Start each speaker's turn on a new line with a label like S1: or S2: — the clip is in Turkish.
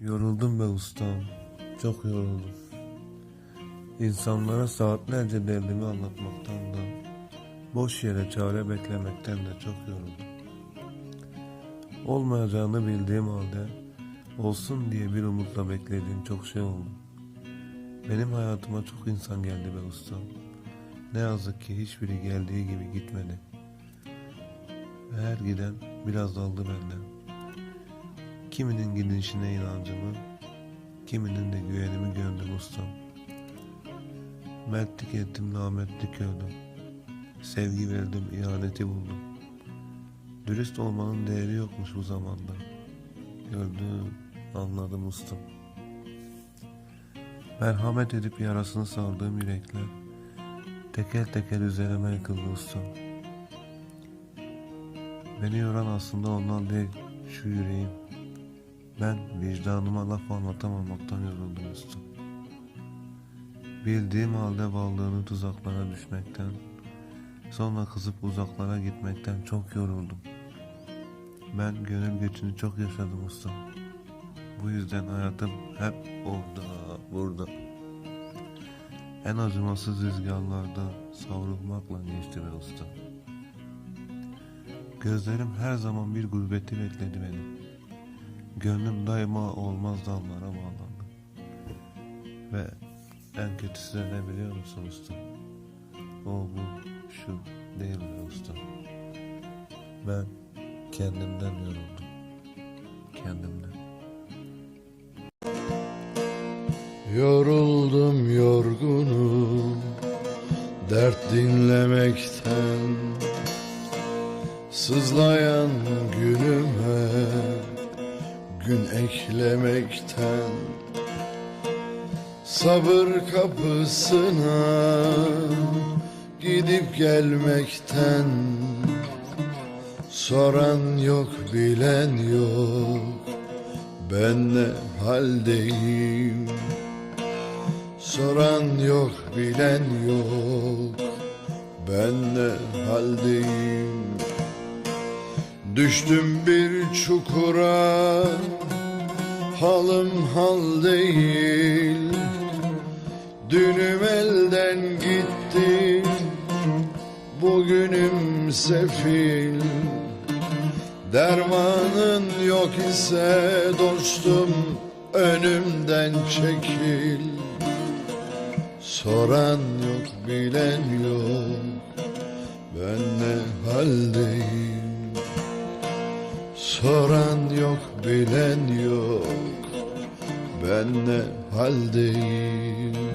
S1: Yoruldum be ustam. Çok yoruldum. İnsanlara saatlerce derdimi anlatmaktan da boş yere çare beklemekten de çok yoruldum. Olmayacağını bildiğim halde olsun diye bir umutla beklediğim çok şey oldu. Benim hayatıma çok insan geldi be ustam. Ne yazık ki hiçbiri geldiği gibi gitmedi. Her giden biraz aldı benden. Kiminin gidişine inancımı, kiminin de güvenimi gömdüm ustam. Mertlik ettim, namertlik gördüm. Sevgi verdim, ihaneti buldum. Dürüst olmanın değeri yokmuş bu zamanda. Gördüm, anladım ustam. Merhamet edip yarasını sardığım yürekler teker teker üzerime yıkıldı ustam. Beni yoran aslında ondan değil, şu yüreğim. Ben vicdanıma laf anlatamamaktan yoruldum ustam. Bildiğim halde varlığını tuzaklara düşmekten, sonra kızıp uzaklara gitmekten çok yoruldum. Ben gönül göçünü çok yaşadım ustam. Bu yüzden hayatım hep orada, burada. En acımasız rüzgarlarda savrulmakla geçti be ustam. Gözlerim her zaman bir gurbeti bekledi beni. Gönlüm daima olmaz dallara bağlandı. Ve en kötüsü de ne biliyor musun usta? O bu şu değil mi usta? Ben kendimden yoruldum. Kendimden.
S2: Yoruldum yorgunum Dert dinlemekten Sızlayan günüme Gün eklemekten Sabır kapısına Gidip gelmekten. Soran yok bilen yok Ben ne haldeyim? Soran yok bilen yok Ben ne haldeyim Düştüm bir çukura Halım hal değil. Dünüm elden gitti Bugünüm sefil. Dermanın yok ise dostum önümden çekil. Soran yok bilen yok ben ne haldeyim Soran yok bilen yok. Ben ne haldeyim